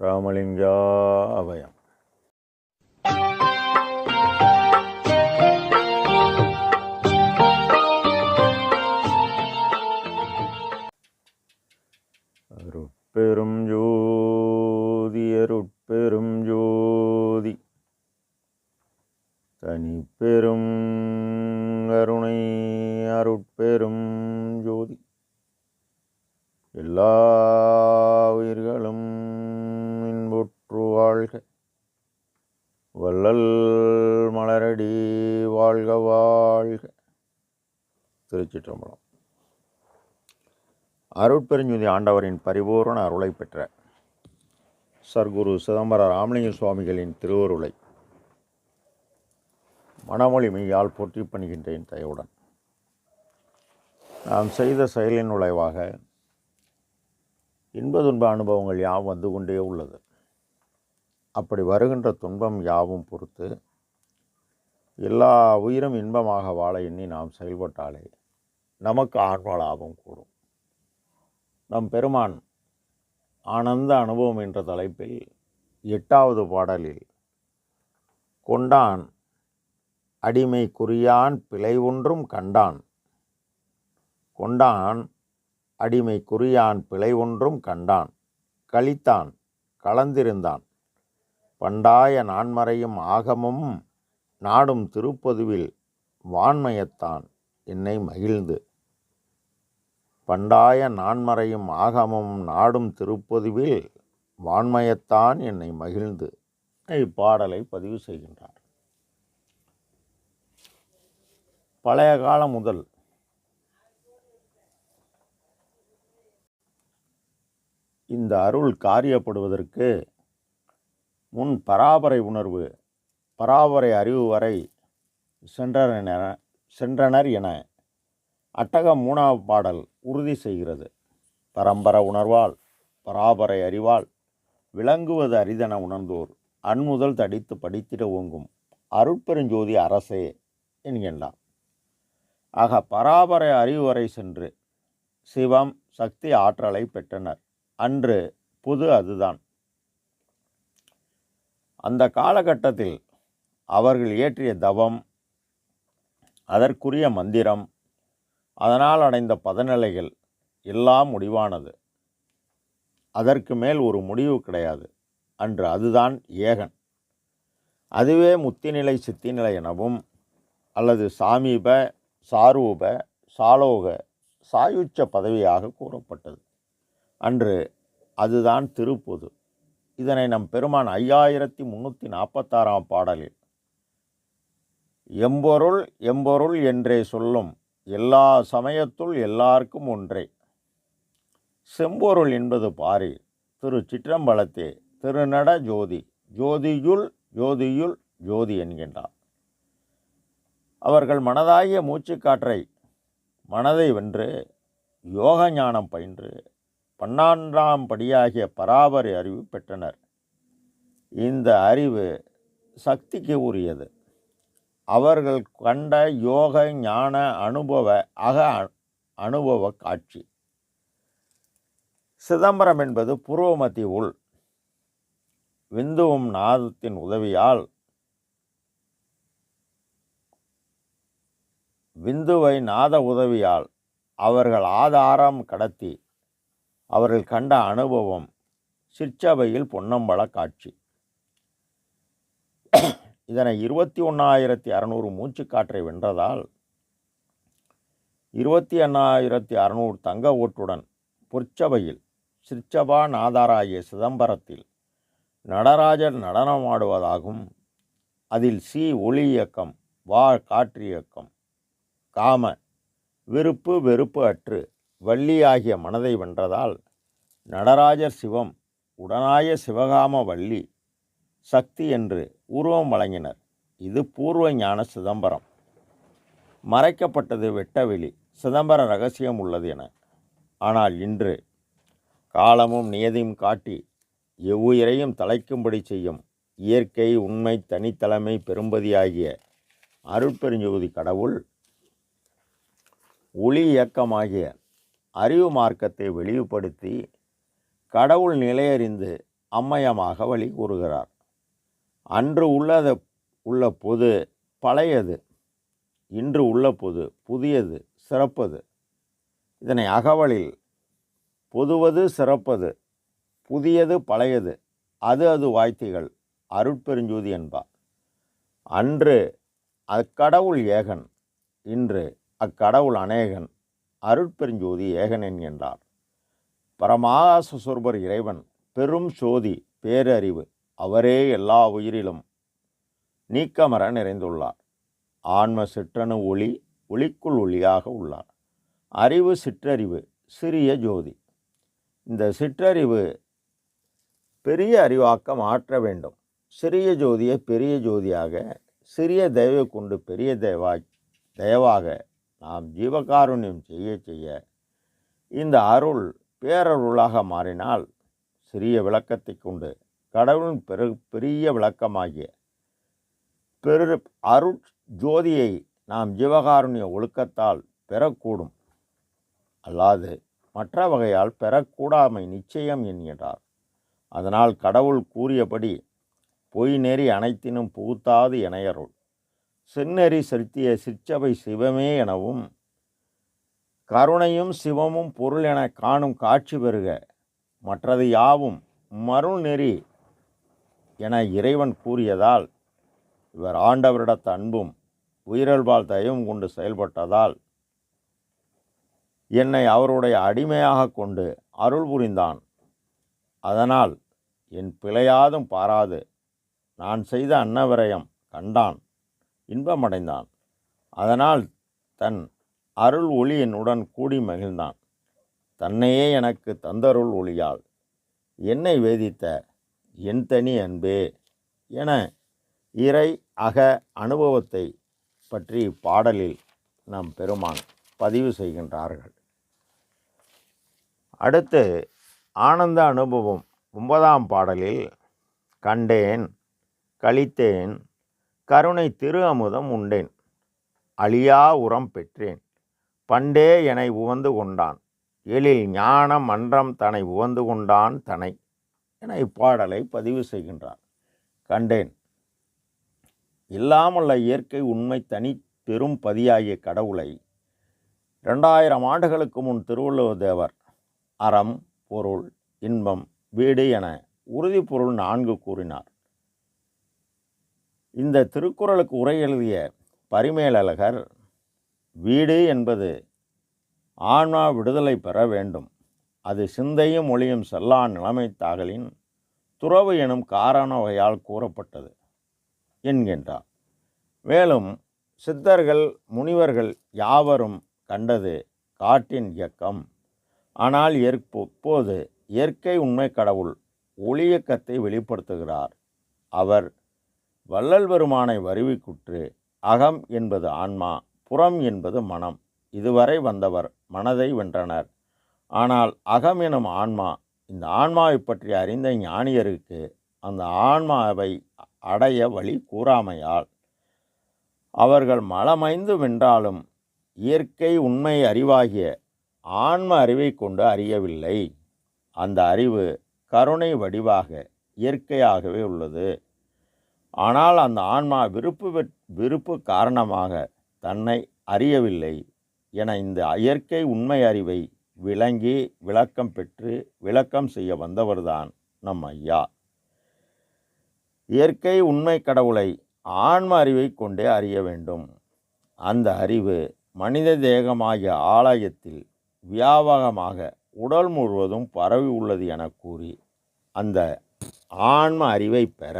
ராமலிங்கா அபயம். அருட்பெரும் ஜோதி அருட்பெரும் ஜோதி. தனிப்பெரும் அருணை அருட்பெரும் ஜோதி. எல்லா வாழ்க வாழ்க. திருச்சிற்றம்பலம். அருட்பெருஞ்சுதி ஆண்டவரின் பரிபூரண அருளை பெற்ற சர்க்குரு சிதம்பர ராமலிங்க சுவாமிகளின் திருவருளை மனமொழி மெய்யால் போற்றி பணிகின்றேன் தயவுடன். நாம் செய்த செயலின் விளைவாக இன்ப துன்ப அனுபவங்கள் யாவும் வந்து கொண்டே உள்ளது. அப்படி வருகின்ற துன்பம் யாவும் பொறுத்து எல்லா உயிரும் இன்பமாக வாழ எண்ணி நாம் செயல்பட்டாலே நமக்கு ஆன்ம லாபம் கூடும். நம் பெருமான் ஆனந்த அனுபவம் என்ற தலைப்பில் எட்டாவது பாடலில் கொண்டான் அடிமை குறியான் பிழை ஒன்றும் கண்டான். கொண்டான் அடிமை குறியான் பிழை ஒன்றும் கண்டான். கழித்தான் கலந்திருந்தான். பண்டாய நான்மறையும் ஆகமும் நாடும் திருப்பதுவில் வான்மையத்தான் என்னை மகிழ்ந்து. பண்டாய நான்மறையும் ஆகமும் நாடும் திருப்பதுவில் வான்மயத்தான் என்னை மகிழ்ந்து. இப்பாடலை பதிவு செய்கின்றார். பழைய காலம் முதல் இந்த அருள் காரியப்படுவதற்கு முன் பராபரை உணர்வு பராபரை அறிவு வரை சென்றனர் சென்றனர் என அட்டகம் மூணாவது பாடல் உறுதி செய்கிறது. பரம்பர உணர்வால் பராபரை அறிவால் விளங்குவது அரிதென உணர்ந்தோர். அன்முதல் தடித்து படித்திட ஓங்கும் அருட்பெருஞ்சோதி அரசே என்கின்றான் ஆக பராபரை அறிவு வரை சென்று சிவம் சக்தி ஆற்றலை பெற்றனர். அன்று புது அதுதான். அந்த காலகட்டத்தில் அவர்கள் இயற்றிய தவம் அதற்குரிய மந்திரம் அதனால் அடைந்த பதநிலைகள் எல்லாம் முடிவானது. அதற்கு மேல் ஒரு முடிவு கிடையாது அன்று அதுதான் ஏகன். அதுவே முத்திநிலை சித்திநிலை எனவும் அல்லது சாமீப சாரூப சாலோக சாயுச்ச பதவியாக கூறப்பட்டது. அன்று அதுதான் திருப்பொது. இதனை நம் பெருமான் ஐயாயிரத்தி முன்னூற்றி நாற்பத்தாறாம் பாடலில் எம்பொருள் எம்பொருள் என்றே சொல்லும். எல்லா சமயத்துள் எல்லாருக்கும் ஒன்றே. செம்பொருள் என்பது பாரி திரு சிற்றம்பலத்தே திருநட ஜோதி ஜோதியுள் ஜோதியுள் ஜோதி என்கின்றார். அவர்கள் மனதாகிய மூச்சுக்காற்றை மனதை வென்று யோக ஞானம் பயின்று பன்னான்றாம் படியாகிய பராபரி அறிவு பெற்றனர். இந்த அறிவு சக்திக்கு உரியது. அவர்கள் கண்ட யோக ஞான அனுபவ அக அனுபவ காட்சி. சிதம்பரம் என்பது புருவமத்தி உள். விந்துவும் நாதத்தின் உதவியால் விந்துவை நாத உதவியால் அவர்கள் ஆதாரம் கடத்தி அவர்கள் கண்ட அனுபவம் சிற்சபையில் பொன்னம்பல காட்சி. இதனை இருபத்தி ஒன்றாயிரத்தி அறநூறு மூச்சுக்காற்றை வென்றதால் இருபத்தி எண்ணாயிரத்தி அறநூறு தங்க ஓட்டுடன் பொற்சபையில் சிற்சபா நாதாராய சிதம்பரத்தில் நடராஜர் நடனமாடுவதாகும். அதில் சி ஒளி இயக்கம் வா காற்று இயக்கம் காம விருப்பு வெறுப்பு அற்று வள்ளி ஆகிய மனதை வென்றதால் நடராஜர் சிவம் உடனாய சிவகாம வள்ளி சக்தி என்று உருவம் வழங்கினர். இது பூர்வ ஞான சிதம்பரம். மறைக்கப்பட்டது வெட்டவெளி சிதம்பர ரகசியம் உள்ளது என. ஆனால் இன்று காலமும் நியதியும் காட்டி எவ்வுயிரையும் தலைக்கும்படி செய்யும் இயற்கை உண்மை தனித்தலைமை பெரும்பதியாகிய அருட்பெருஞ்சோதி கடவுள் ஒளி இயக்கமாகிய அறிவு மார்க்கத்தை வெளிப்படுத்தி கடவுள் நிலையறிந்து அம்மயமாக வழி கூறுகிறார் அன்று உள்ளது உள்ள பொது பழையது இன்று உள்ள பொது புதியது சிறப்பது. இதனை அகவலில் பொதுவது சிறப்பது புதியது பழையது அது அது வாய்த்திகள் அருட்பெருஞ்சோதி என்பார் அன்று அக்கடவுள் ஏகன் இன்று அக்கடவுள் அநேகன் அருட்பெருஞ்சோதி ஏகன் என்கின்றார். பரமாகாச சொர்பர் இறைவன் பெரும் சோதி பேரறிவு. அவரே எல்லா உயிரிலும் நீக்கமர நிறைந்துள்ளார். ஆன்ம சிற்றணு ஒளி ஒளிக்குள் ஒளியாக உள்ளார். அறிவு சிற்றறிவு சிறிய ஜோதி. இந்த சிற்றறிவு பெரிய அறிவாக்க மாற்ற வேண்டும். சிறிய ஜோதியை பெரிய ஜோதியாக சிறிய தயவை கொண்டு பெரிய தயவா தயவாக நாம் ஜீவகாருண்யம் செய்ய செய்ய இந்த அருள் பேரருளாக மாறினால் சிறிய விளக்கத்தை கொண்டு கடவுளின் பெரு பெரிய விளக்கமாகிய பெரு அருள் ஜோதியை நாம் ஜீவகாருண்ய ஒழுக்கத்தால் பெறக்கூடும். அல்லாது மற்ற வகையால் பெறக்கூடாமை நிச்சயம் என்கிறார். அதனால் கடவுள் கூறியபடி பொய் நெறி அனைத்தினும் புகுத்தாது இணையருள் செந்நெறி செலுத்திய சிற்சபை சிவமே எனவும் கருணையும் சிவமும் பொருள் என காணும் காட்சி பெறுக. மற்றது யாவும் மருள் நெறி என இறைவன் கூறியதால் இவர் ஆண்டவரிடத்த அன்பும் உயிரல்பால் தயவும் கொண்டு செயல்பட்டதால் என்னை அவருடைய அடிமையாக கொண்டு அருள் புரிந்தான். அதனால் என் பிழையாதும் பாராது. நான் செய்த அன்னவிரயம் கண்டான் இன்பமடைந்தான். அதனால் தன் அருள் ஒளி என்னுடன் கூடி மகிழ்ந்தான். தன்னையே எனக்கு தந்தருள் ஒளியால் என்னை வேதித்த என் தனி அன்பே என இறை அக அனுபவத்தை பற்றி பாடலில் நம் பெருமான் பதிவு செய்கின்றார்கள். அடுத்து ஆனந்த அனுபவம் ஒன்பதாம் பாடலில் கண்டேன் கழித்தேன் கருணை திரு அமுதம் உண்டேன் அழியா உரம் பெற்றேன் பண்டே என உவந்து கொண்டான் எழில் ஞானம் மன்றம் தனை உவந்து கொண்டான் தனை. என இப்பாடலை பதிவு செய்கின்றார் கண்டேன். இல்லாமல்ல இயற்கை உண்மை தனி பெரும் பதியாகிய கடவுளை ரெண்டாயிரம் ஆண்டுகளுக்கு முன் திருவள்ளுவர் தேவர் அறம் பொருள் இன்பம் வீடு என உறுதிப்பொருள் நான்கு கூறினார். இந்த திருக்குறளுக்கு உரை எழுதிய பரிமேலழகர் வீடு என்பது ஆன்மா விடுதலை பெற வேண்டும். அது சிந்தையும் மொழியும் செல்லா நிலைமை தாகலின் துறவு எனும் காரண வகையால் கூறப்பட்டது என்கின்றார். மேலும் சித்தர்கள் முனிவர்கள் யாவரும் கண்டது காட்டின் இயக்கம். ஆனால் இப்போது இயற்கை உண்மை கடவுள் ஒளியக்கத்தை வெளிப்படுத்துகிறார். அவர் வள்ளல் பெருமானை வருவிக்குற்று அகம் என்பது ஆன்மா புறம் என்பது மனம். இதுவரை வந்தவர் மனதை வென்றனர். ஆனால் அகம் எனும் ஆன்மா இந்த ஆன்மாவை பற்றி அறிந்த ஞானியருக்கு அந்த ஆன்மாவை அடைய வழி கூறாமையால் அவர்கள் மலமைந்து வென்றாலும் இயற்கை உண்மை அறிவாகிய ஆன்ம அறிவை கொண்டு அறியவில்லை. அந்த அறிவு கருணை வடிவாக இயற்கையாகவே உள்ளது. ஆனால் அந்த ஆன்மா விருப்பு விருப்பு காரணமாக தன்னை அறியவில்லை என இந்த இயற்கை உண்மை அறிவை விளங்கி விளக்கம் பெற்று விளக்கம் செய்ய வந்தவர்தான் நம் ஐயா. இயற்கை உண்மை கடவுளை ஆன்ம அறிவை கொண்டே அறிய வேண்டும். அந்த அறிவு மனித தேகமாகிய ஆலயத்தில் வியாபகமாக உடல் முழுவதும் பரவி உள்ளது என கூறி அந்த ஆன்ம அறிவை பெற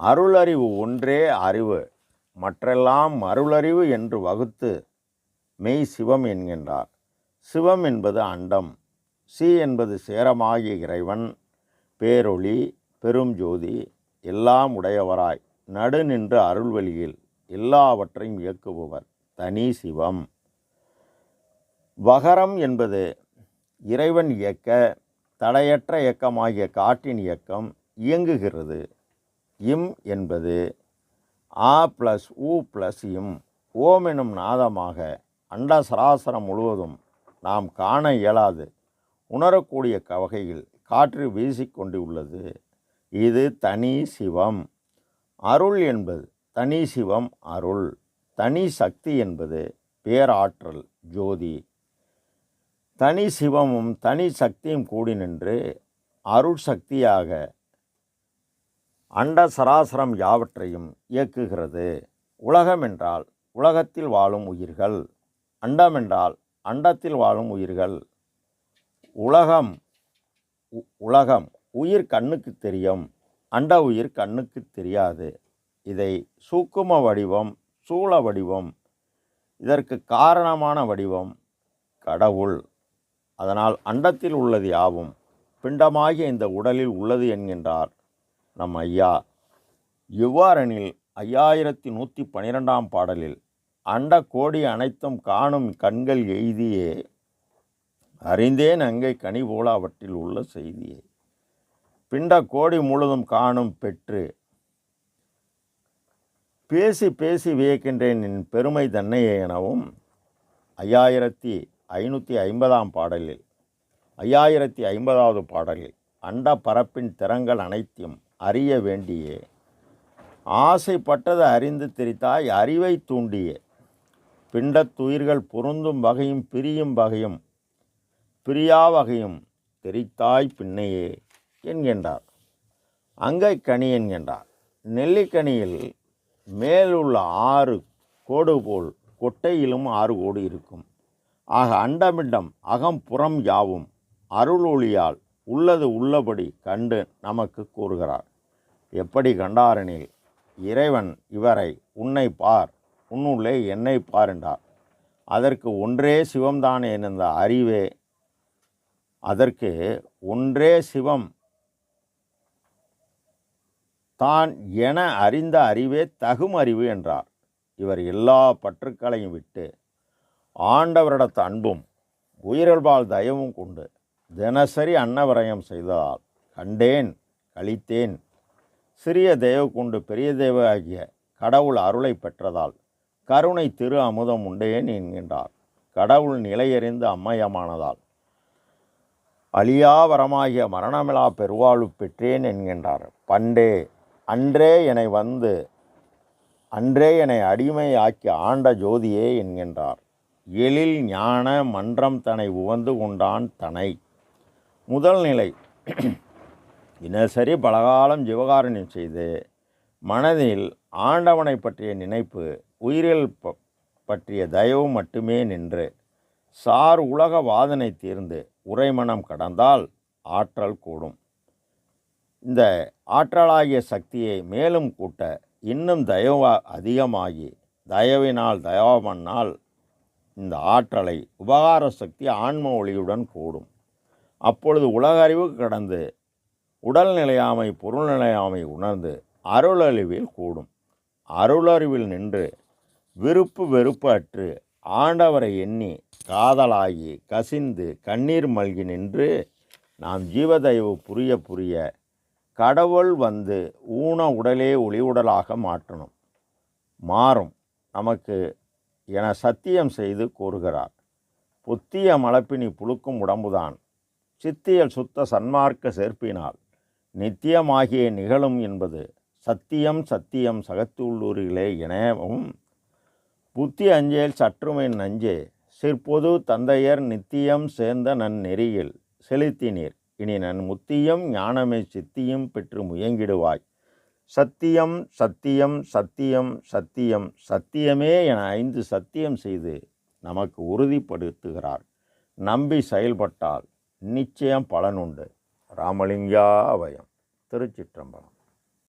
அருளறிவு ஒன்றே அறிவு. மற்றெல்லாம் அருளறிவு என்று வகுத்து மெய் சிவம் என்கின்றார். சிவம் என்பது அண்டம். சி என்பது சேரமாகிய இறைவன். பேரொளி பெரும் ஜோதி எல்லாம் உடையவராய். நடு நின்று அருள்வெளியில் எல்லாவற்றையும் இயக்குபவர் தனி சிவம். வகரம் என்பது இறைவன் இயக்க தடையற்ற இயக்கமாகிய காற்றின் இயக்கம் இயங்குகிறது. இம் என்பது ஆ ப்ளஸ் ஊ ப்ளஸ் இம். ஓம் எனும் நாதமாக அண்ட சராசரம் முழுவதும் நாம் காண இயலாது. உணரக்கூடிய கவகையில் வகையில் காற்று வீசிக்கொண்டு உள்ளது. இது தனி சிவம். அருள் என்பது தனி சிவம் அருள். தனி சக்தி என்பது பேராற்றல் ஜோதி. தனி சிவமும் தனி சக்தியும் கூடி நின்று அருள் சக்தியாக அண்ட சராசரம் யாவற்றையும் இயக்குகிறது. உலகம் என்றால் உலகத்தில் வாழும் உயிர்கள். அண்டம் என்றால் அண்டத்தில் வாழும் உயிர்கள். உலகம் உலகம் உயிர் கண்ணுக்கு தெரியும். அண்ட உயிர் கண்ணுக்கு தெரியாது. இதை சூக்கும வடிவம் சூழ வடிவம் இதற்கு காரணமான வடிவம் கடவுள். அதனால் அண்டத்தில் உள்ளது யாவும் பிண்டமாகிய இந்த உடலில் உள்ளது என்கின்றார் நம் ஐயா. இவ்வாறெனில் ஐயாயிரத்தி நூற்றி பன்னிரெண்டாம் பாடலில் அண்ட கோடி அனைத்தும் காணும் கண்கள் எய்தியே. அறிந்தேன் அங்கே கனி போல அவற்றில் உள்ள செய்தியை. பிண்ட கோடி முழுதும் காணும் பெற்று. பேசி பேசி வியக்கின்றேன் என் பெருமை தன்னையே எனவும். ஐயாயிரத்தி ஐநூற்றி ஐம்பதாம் பாடலில் ஐயாயிரத்தி ஐம்பதாவது பாடலில் அண்ட பரப்பின் திறங்கள் அனைத்தையும் அறிய வேண்டியே. ஆசைப்பட்டது அறிந்து திரித்தாய் அறிவை தூண்டிய. பிண்டத்துயிர்கள் பொருந்தும் வகையும் பிரியும் வகையும் பிரியா வகையும் தெரித்தாய் பின்னையே என்கின்றார். அங்கை கனி என்கின்றார். நெல்லிக்கனியில் மேலுள்ள ஆறு கோடு போல் கொட்டையிலும் ஆறு கோடு இருக்கும். ஆக அண்டமிண்டம் அகம் புறம் யாவும் அருளொளியால் உள்ளது உள்ளபடி கண்டு நமக்கு கூறுகிறார். எப்படி கண்டாரெனில் இறைவன் இவரை உன்னை பார் உன்னுள்ளே என்னை பாருண்டார் அதற்கு ஒன்றே சிவம்தானே என்ற அறிவே. அதற்கு ஒன்றே சிவம். தான் என அறிந்த அறிவே தகும் அறிவு என்றார். இவர் எல்லா பற்றுக்களையும் விட்டு ஆண்டவரிடத்து அன்பும் உயிரல்பால் தயவும் கொண்டு தினசரி அன்னவரயம் செய்ததால் கண்டேன் கழித்தேன். சிறிய தெய்வ கொண்டு பெரிய தெய்வ ஆகிய கடவுள் அருளை பெற்றதால் கருணை திரு அமுதம் உண்டேன் என்கின்றார் கடவுள் நிலையறிந்து அம்மயமானதால். அழியாவரமாகிய மரணமிலா பெருவாழ்வு பெற்றேன் என்கின்றார். பண்டே அன்றே என்னை வந்து அன்றே என்னை அடிமையாக்கி ஆண்ட ஜோதியே என்கின்றார். எழில் ஞான மன்றம் தன்னை உவந்து கொண்டான் தனை. முதல் நிலை தினசரி பலகாலம் ஜீவகாருண்யம் செய்து மனதில் ஆண்டவனை பற்றிய நினைப்பு உயிரியல் ப- பற்றிய தயவு மட்டுமே நின்று சார் உலக வாதனை தீர்ந்து உரைமனம் கடந்தால் ஆற்றல் கூடும். இந்த ஆற்றலாகிய சக்தியை மேலும் கூட்ட இன்னும் தயவா அதிகமாகி தயவினால் தயவமன்னால் இந்த ஆற்றலை உபகார சக்தி ஆன்ம ஒளியுடன் கூடும். அப்பொழுது உலக அறிவு கடந்து உடல் நிலையாமை பொருள் நிலையாமை உணர்ந்து அருளறிவில் கூடும். அருளறிவில் நின்று விருப்பு வெறுப்பு அற்று ஆண்டவரை எண்ணி காதலாகி கசிந்து கண்ணீர் மல்கி நின்று நாம் ஜீவதயவு புரிய புரிய கடவுள் வந்து ஊன உடலே ஒளி உடலாக மாற்றணும். மாறும் நமக்கு என சத்தியம் செய்து கூறுகிறார். புத்திய மலப்பினி புழுக்கும் உடம்புதான். சித்தியல் சுத்த சன்மார்க்க சேர்ப்பினால் நித்தியமாகிய நிகழும் என்பது சத்தியம் சத்தியம் சகத்துள்ளூரிலே எனவும் புத்தி அஞ்சேல் சற்றுமென் நஞ்சே சிற்பொது தந்தையர் நித்தியம் சேர்ந்த நன் நெறியில் செலுத்தினீர். இனி நன் முத்தியும் ஞானமே சித்தியும் பெற்று முயங்கிடுவாய். சத்தியம் சத்தியம் சத்தியம் சத்தியம் சத்தியமே என ஐந்து சத்தியம் செய்து நமக்கு உறுதிப்படுத்துகிறார். நம்பி செயல்பட்டால் நிச்சயம் பலனுண்டு. ராமலிங்கா அவயம் திருச்சிற்றம்பலம்.